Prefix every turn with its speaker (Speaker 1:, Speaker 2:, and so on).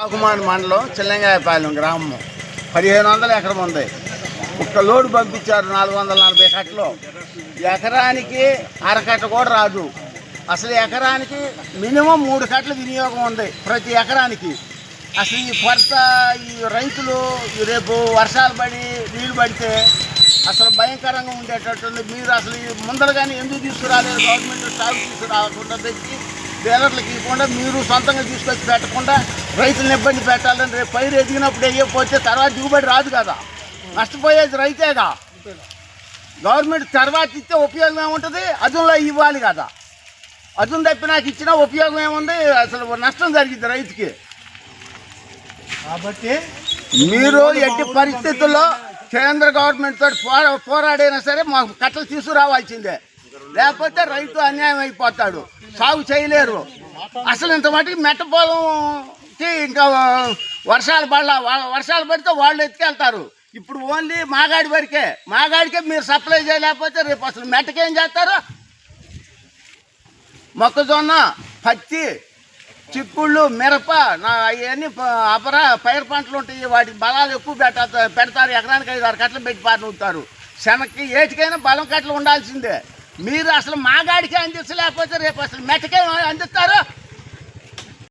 Speaker 1: రాకుమాన్ మండలం చెల్లంగాయపాలెం గ్రామం. పదిహేను వందల ఎకరం ఉంది. ఒక్క లోడు పంపించారు నాలుగు వందల నలభై కట్టలు. ఎకరానికి అరకట్ట కూడా రాదు. అసలు ఎకరానికి మినిమం మూడు కట్టల వినియోగం ఉంది ప్రతి ఎకరానికి. అసలు ఈ కొరత ఈ రైతులు రేపు వర్షాలు పడి నీళ్ళు పడితే అసలు భయంకరంగా ఉండేటట్టుంది. మీరు అసలు ఈ ముందరగానే ఎందుకు తీసుకురాలేదు? గవర్నమెంట్ స్టాక్ తీసుకురాకుండా తెచ్చి డీలర్లకు ఇవ్వకుండా మీరు సొంతంగా తీసుకొచ్చి పెట్టకుండా రైతులను ఇబ్బంది పెట్టాలని రేపు పైరు ఎదిగినప్పుడు వేయకపోతే తర్వాత దిగుబడి రాదు కదా. నష్టపోయేది రైతేగా. గవర్నమెంట్ తర్వాత ఇస్తే ఉపయోగం ఏముంటుంది? అదుల్లో ఇవ్వాలి కదా. అదును తప్పి నాకు ఇచ్చిన ఉపయోగం ఏముంది? అసలు నష్టం జరిగింది రైతుకి. మీరు ఎట్టి పరిస్థితుల్లో కేంద్ర గవర్నమెంట్ తోటి పోరా పోరాడైనా సరే మాకు కట్టలు తీసుకురావాల్సిందే. లేకపోతే రైతు అన్యాయం అయిపోతాడు. సాగు చేయలేరు. అసలు ఇంత మటుకు మెట్ట పొలంకి ఇంకా వర్షాలు పడాల వర్షాలు పడితే వాళ్ళు ఎత్తుకెళ్తారు. ఇప్పుడు ఓన్లీ మాగాడి వరకే. మాగాడికే మీరు సప్లై చేయలేకపోతే రేపు అసలు మెట్టకేం చేస్తారు? మొక్కజొన్న పత్తి చిక్కుళ్ళు మిరప నా అవన్నీ అపర పైరు పంటలు ఉంటాయి. వాటికి బలాలు ఎక్కువ పెట్ట పెడతారు. ఎకరానికి ఐదు ఆరు కట్టలు పెట్టి పారుతారు శనక్కి ఏటికైనా బలం కట్టలు ఉండాల్సిందే. మీరు అసలు మాగాడికి అందించలేకపోతే రేపు అసలు మెట్టకే అందిస్తారు